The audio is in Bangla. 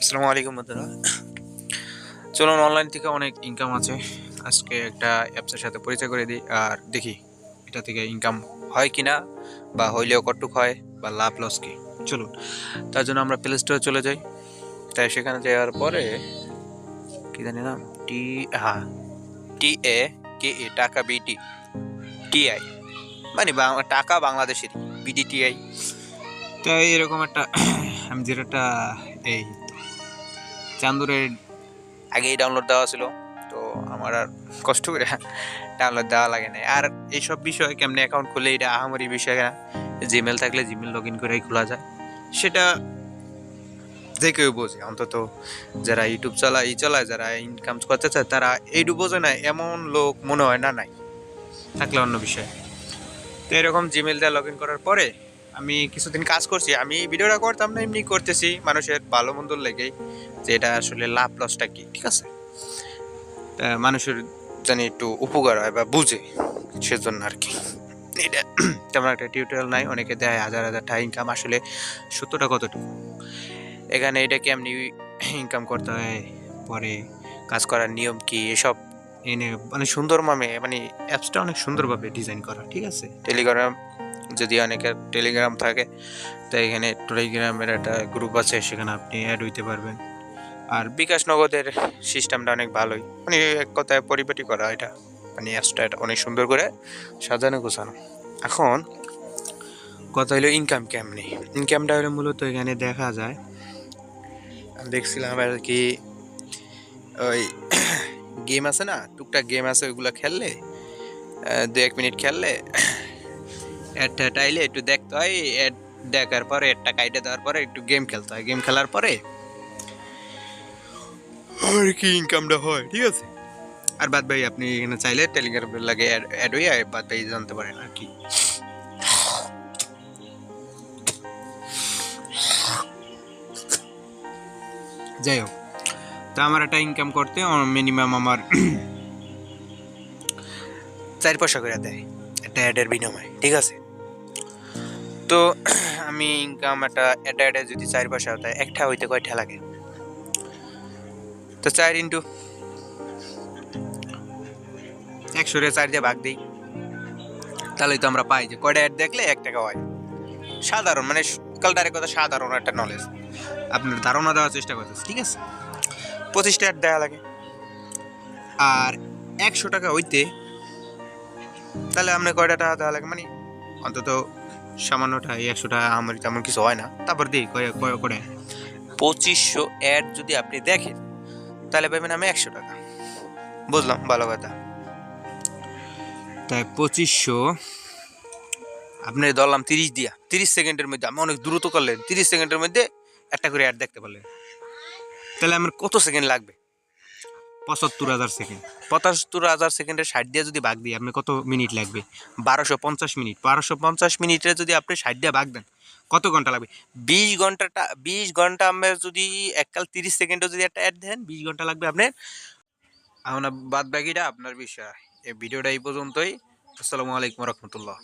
আসসালামু আলাইকুম বন্ধুরা। চলুন অনলাইন থেকে অনেক ইনকাম আছে। আজকে একটা অ্যাপসের সাথে পরিচয় করে দিই। আর দেখি, এটা থেকে ইনকাম হয় কি না বা হইলেও কটুক হয় বা লাভ লস কি। চলুন, তার জন্য আমরা প্লে স্টোরে চলে যাই। তাই সেখানে যাওয়ার পরে কি জানি না টি হ্যাঁ টি এ কে এ টাকা বিটি টিআই মানে টাকা বাংলাদেশের বিডিটিআই তো এরকম একটা, আমি যেটা এই চান্দুরের আগেই ডাউনলোড দেওয়া ছিল, তো আমার আর কষ্ট করে ডাউনলোড দেওয়া লাগে না আর এইসব বিষয় কেমনি অ্যাকাউন্ট খুলে এটা আহামরি বিষয় না। জিমেল থাকলে জিমেল লগ ইন করেই খোলা যায়। সেটা যে কেউ বোঝে। অন্তত যারা ইউটিউব চালায় ই চালায়, যারা ইনকাম করতে চায়, তারা এইটুকু বোঝে না, এমন লোক মনে হয় না, নাই। থাকলে অন্য বিষয়। তো এরকম জিমেল দিয়ে লগ ইন করার পরে আমি কিছুদিন কাজ করছি, আমি ভিডিওটা করতাম না এমনি করতেছি, মানুষের ভালো মন্দ লেগেই, যে এটা আসলে লাভ লসটা কি, ঠিক আছে? মানুষের জানি একটু উপকার হয় বা বুঝে, সেজন্য আর কি। এটা তেমন একটা টিউটোরিয়াল নাই, অনেকে দেয় হাজার হাজার টাকা ইনকাম আসলে সত্যটা কতটুকু? এখানে এটা কেমনি ইনকাম করতে হয়, পরে কাজ করার নিয়ম কি, এসব এনে মানে সুন্দর মামে মানে অ্যাপসটা অনেক সুন্দরভাবে ডিজাইন করা, ঠিক আছে? টেলিগ্রাম যদি অনেকের টেলিগ্রাম থাকে, তো এখানে টেলিগ্রামের একটা গ্রুপ আছে, সেখানে আপনি অ্যাড হইতে পারবেন। আর বিকাশ নগদের সিস্টেমটা অনেক ভালোই। মানে এক কথায় পরিপাটি করা, এটা মানে অ্যাপসটা অনেক সুন্দর করে সাজানো, গোছানো। এখন কথা হলো ইনকাম কেমনি? ইনকামটা হলো মূলত এখানে দেখা যায় দেখছিলাম আর কি ওই গেম আছে না? টুকটাক গেম আছে, ওইগুলো খেললে দু এক মিনিট খেললে অ্যাডটা টাইলে একটু দেখতে হয় অ্যাড দেখার পরে, একটা কাইটে দেওয়ার পরে একটু গেম খেলতে হয়। গেম খেলার পরে আর কি ইনকামটা হয়, ঠিক আছে? আর বাদ ভাই আপনি এখানে চাইলে টেলিগ্রাম লাগে অ্যাড হয়ে বাদ ভাই জানতে পারেন আর কি। যাই হোক, তা আমার একটা ইনকাম করতে মিনিমাম আমার চার পয়সা করে দেয়, একটা অ্যাডের বিনিময়ে, ঠিক আছে? তো আমি ইনকাম একটা একটা অ্যাডে যদি চার পয়সা হতে একটা হইতে কয়টা লাগে? তো চার ইন্টু একশো রে চার দিয়ে ভাগ দিই। তাহলে তো আমরা পাই যে কয়টা অ্যাড দেখলে এক টাকা হয়। সাধারণ মানে কালটারের কথা সাধারণ একটা নলেজ আপনার ধারণা দেওয়ার চেষ্টা করতেছে, ঠিক আছে? পঁচিশটা অ্যাড দেওয়া লাগে। আর একশো টাকা হইতে তাহলে আপনার কয়টা টাকা দেওয়া লাগে? মানে অন্তত সামান্যটা একশো টাকা আমার তেমন কিছু হয় না। তারপর দিই করে পঁচিশশো অ্যাড যদি আপনি দেখেন, তাহলে পাবেন আমি একশো টাকা। বুঝলাম, ভালো কথা। তাই পঁচিশশো, আপনি ধরলাম তিরিশ দিয়া। তিরিশ সেকেন্ডের মধ্যে আমি অনেক দ্রুত করলেন, তিরিশ সেকেন্ডের মধ্যে একটা করে অ্যাড দেখতে পারলেন। তাহলে আমার কত সেকেন্ড লাগবে? পঁচাত্তর হাজার সেকেন্ড পঁচাত্তর হাজার সেকেন্ডের ষাট দিয়ে যদি ভাগ দিই, আপনি কত মিনিট লাগবে? বারোশো পঞ্চাশ মিনিট বারোশো পঞ্চাশ মিনিটে যদি আপনি ষাট দিয়ে ভাগ দেন, কত ঘণ্টা লাগবে? বিশ ঘন্টাটা, বিশ ঘণ্টা আমরা যদি এককাল তিরিশ সেকেন্ডে যদি একটা অ্যাড দেন, বিশ ঘণ্টা লাগবে আপনার। এখন বাদ বাকিটা আপনার বিষয়। এই ভিডিওটা এই পর্যন্তই। আসসালামু আলাইকুম রহমতুল্লাহ।